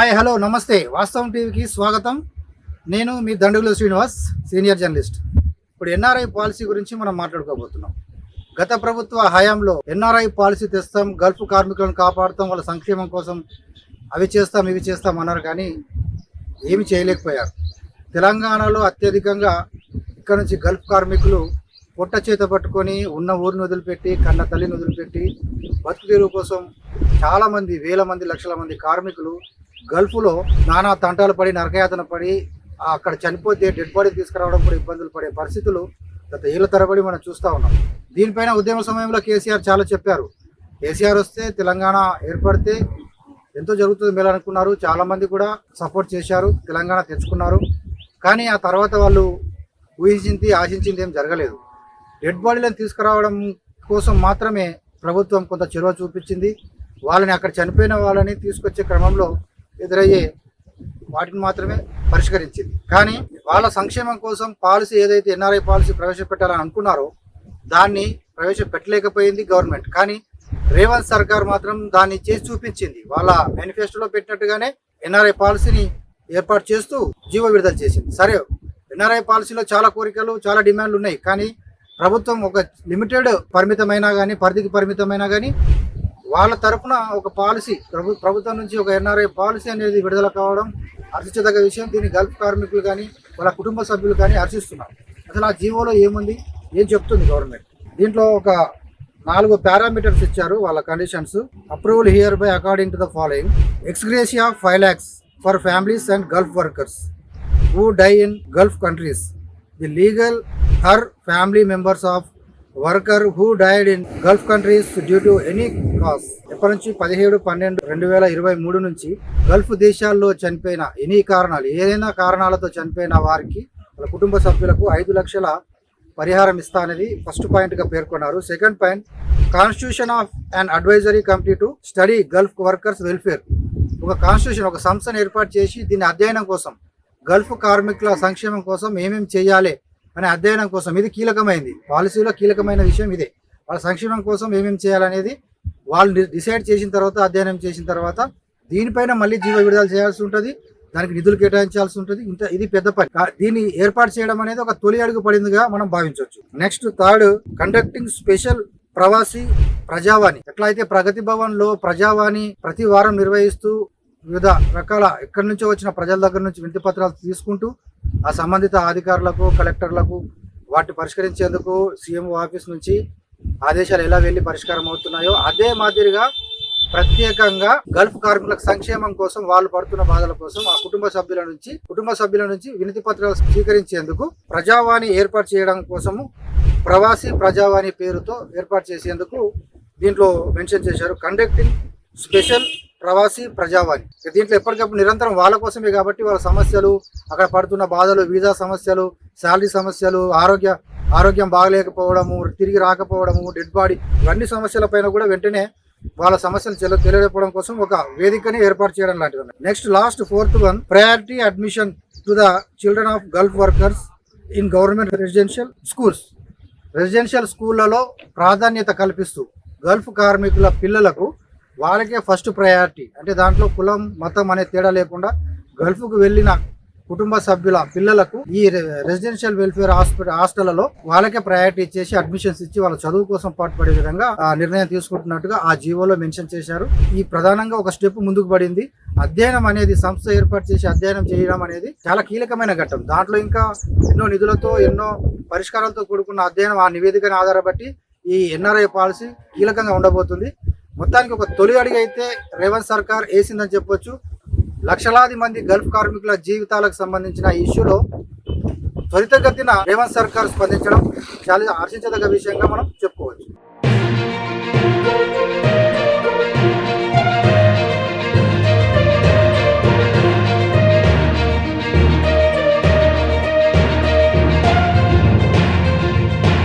Hi hello నమస్తే. వాస్తవం టీవీకి స్వాగతం. నేను మీ దండుగుల శ్రీనివాస్ సీనియర్ జర్నలిస్ట్. ఇప్పుడు ఎన్ఆర్ఐ పాలసీ గురించి మనం మాట్లాడుకోబోతున్నాం. గత ప్రభుత్వ హయాంలో ఎన్ఆర్ఐ పాలసీ తెస్తాం గల్ఫ్ కార్మికులను కాపాడుతాం వాళ్ళ సంక్షేమం కోసం అవి చేస్తాం ఇవి చేస్తాం అన్నారు కానీ ఏమి చేయలేకపోయారు. తెలంగాణలో అత్యధికంగా ఇక్కడ నుంచి గల్ఫ్ కార్మికులు పొట్ట చేత పట్టుకొని ఉన్న ఊరిని వదిలిపెట్టి కన్న తల్లిని వదిలిపెట్టి బతుకు కోసం చాలామంది వేల మంది లక్షల మంది కార్మికులు గల్ఫ్లో నానా తంటాలు పడి నరకయాతన పడి అక్కడ చనిపోతే డెడ్ బాడీ తీసుకురావడం కూడా ఇబ్బందులు పడే పరిస్థితులు గత ఏళ్ళ తరబడి మనం చూస్తూ ఉన్నాం. దీనిపైన ఉద్యమ సమయంలో కేసీఆర్ చాలా చెప్పారు. కేసీఆర్ వస్తే తెలంగాణ ఏర్పడితే ఎంతో జరుగుతుంది మేలు అనుకున్నారు. చాలామంది కూడా సపోర్ట్ చేశారు. తెలంగాణ తెచ్చుకున్నారు. కానీ ఆ తర్వాత వాళ్ళు ఊహించింది ఆశించింది ఏం జరగలేదు. డెడ్ బాడీలను తీసుకురావడం కోసం మాత్రమే ప్రభుత్వం కొంత చొరవ చూపించింది. వాళ్ళని అక్కడ చనిపోయిన వాళ్ళని తీసుకొచ్చే క్రమంలో ఎదురయ్యే వాటిని మాత్రమే పరిష్కరించింది. కానీ వాళ్ళ సంక్షేమం కోసం పాలసీ ఏదైతే ఎన్ఆర్ఐ పాలసీ ప్రవేశపెట్టాలని అనుకున్నారో దాన్ని ప్రవేశపెట్టలేకపోయింది గవర్నమెంట్. కానీ రేవంత్ సర్కార్ మాత్రం దాన్ని చేసి చూపించింది. వాళ్ళ మేనిఫెస్టోలో పెట్టినట్టుగానే ఎన్ఆర్ఐ పాలసీని ఏర్పాటు చేస్తూ జీవో విడుదల చేసింది. సరే ఎన్ఆర్ఐ పాలసీలో చాలా కోరికలు చాలా డిమాండ్లు ఉన్నాయి. కానీ ప్రభుత్వం ఒక లిమిటెడ్ పరిమితమైనా కానీ పరిధికి పరిమితమైనా కానీ వాళ్ళ తరపున ఒక పాలసీ ప్రభు ప్రభుత్వం నుంచి ఒక ఎన్ఆర్ఐ పాలసీ అనేది విడుదల కావడం హర్షించదగ్గ విషయం. దీన్ని గల్ఫ్ కార్మికులు కానీ వాళ్ళ కుటుంబ సభ్యులు కానీ హర్షిస్తున్నారు. అసలు ఆ జీవోలో ఏముంది? ఏం చెప్తుంది గవర్నమెంట్? దీంట్లో ఒక నాలుగు పారామీటర్స్ ఇచ్చారు వాళ్ళ conditions. Approval here by according to the following. Ex gratia five lakhs for families and Gulf workers who die in Gulf countries. The legal her family members of worker who died in Gulf countries due to any cause. ఎప్పటి నుంచి? పదిహేడు పన్నెండు రెండు వేల ఇరవై మూడు నుంచి Gulf దేశాల్లో చనిపోయిన ఎనీ కారణాలు ఏదైనా కారణాలతో చనిపోయిన వారికి వాళ్ళ కుటుంబ సభ్యులకు ఐదు లక్షల పరిహారం ఇస్తా అనేది ఫస్ట్ పాయింట్గా పేర్కొన్నారు. Second point constitution of and advisory committee to study Gulf workers welfare. ఒక కాన్స్టిట్యూషన్ ఒక సంస్థను ఏర్పాటు చేసి దీని అధ్యయనం కోసం గల్ఫ్ కార్మికుల సంక్షేమం కోసం ఏమేమి చేయాలి అనే అధ్యయనం కోసం ఇది కీలకమైంది. పాలసీలో కీలకమైన విషయం ఇదే. వాళ్ళ సంక్షేమం కోసం ఏమేమి చేయాలనేది వాళ్ళు డిసైడ్ చేసిన తర్వాత అధ్యయనం చేసిన తర్వాత దీనిపైన మళ్ళీ జీవ విడుదల చేయాల్సి ఉంటుంది. దానికి నిధులు కేటాయించాల్సి ఉంటుంది. ఇంత ఇది పెద్ద పని. దీన్ని ఏర్పాటు చేయడం అనేది ఒక తొలి అడుగు పడిందిగా మనం భావించవచ్చు. Next third conducting special Pravasi Prajavani. ఎట్లా అయితే ప్రగతి భవన్లో ప్రజావాణి ప్రతి వారం నిర్వహిస్తూ వివిధ రకాల ఎక్కడి నుంచో వచ్చిన ప్రజల దగ్గర నుంచి వినతి పత్రాలు తీసుకుంటూ ఆ సంబంధిత అధికారులకు కలెక్టర్లకు వాటిని పరిష్కరించేందుకు సీఎం ఆఫీస్ నుంచి ఆదేశాలు ఎలా వెళ్ళి పరిష్కారం అవుతున్నాయో అదే మాదిరిగా ప్రత్యేకంగా గల్ఫ్ కార్మికుల సంక్షేమం కోసం వాళ్ళు పడుతున్న బాధల కోసం ఆ కుటుంబ సభ్యుల నుంచి కుటుంబ సభ్యుల నుంచి వినతి పత్రాలు స్వీకరించేందుకు ప్రజావాణి ఏర్పాటు చేయడం కోసము ప్రవాసీ ప్రజావాణి పేరుతో ఏర్పాటు చేసేందుకు దీంట్లో మెన్షన్ చేశారు. Conducting special Pravasi Prajavani. దీంట్లో ఎప్పటికప్పుడు నిరంతరం వాళ్ళ కోసమే కాబట్టి వాళ్ళ సమస్యలు అక్కడ పడుతున్న బాధలు వీసా సమస్యలు శాలరీ సమస్యలు ఆరోగ్య ఆరోగ్యం బాగలేకపోవడము తిరిగి రాకపోవడము డెడ్ బాడీ ఇవన్నీ సమస్యల పైన కూడా వెంటనే వాళ్ళ సమస్యలు తెల తెలియజెప్పడం కోసం ఒక వేదికని ఏర్పాటు చేయడం లాంటిది next last fourth one priority admission to the children of Gulf workers in government residential schools. Residential స్కూళ్ళలో ప్రాధాన్యత కల్పిస్తూ గల్ఫ్ కార్మికుల పిల్లలకు వాళ్ళకే ఫస్ట్ ప్రయారిటీ అంటే దాంట్లో కులం మతం అనే తేడా లేకుండా గల్ఫ్కు వెళ్ళిన కుటుంబ సభ్యుల పిల్లలకు ఈ రెసిడెన్షియల్ వెల్ఫేర్ హాస్పిటల్ హాస్టళ్ళలో వాళ్ళకే ప్రయారిటీ ఇచ్చేసి అడ్మిషన్స్ ఇచ్చి వాళ్ళ చదువు కోసం పాటుపడే విధంగా ఆ నిర్ణయం తీసుకుంటున్నట్టుగా ఆ జీవోలో మెన్షన్ చేశారు. ఈ ప్రధానంగా ఒక స్టెప్ ముందుకు పడింది. అధ్యయనం అనేది సంస్థ ఏర్పాటు చేసి అధ్యయనం చేయడం అనేది చాలా కీలకమైన ఘట్టం. దాంట్లో ఇంకా ఎన్నో నిధులతో ఎన్నో పరిష్కారాలతో కూడుకున్న అధ్యయనం ఆ నివేదికను ఆధారపట్టి ఈ ఎన్ఆర్ఐ పాలసీ కీలకంగా ఉండబోతుంది. మొత్తానికి ఒక తొలి అడిగి అయితే రేవంత్ సర్కార్ వేసిందని చెప్పొచ్చు. లక్షలాది మంది గల్ఫ్ కార్మికుల జీవితాలకు సంబంధించిన ఇష్యూలో త్వరితగతిన రేవంత్ సర్కార్ స్పందించడం చాలా హర్షించదగ్గ విషయంగా మనం చెప్పుకోవచ్చు.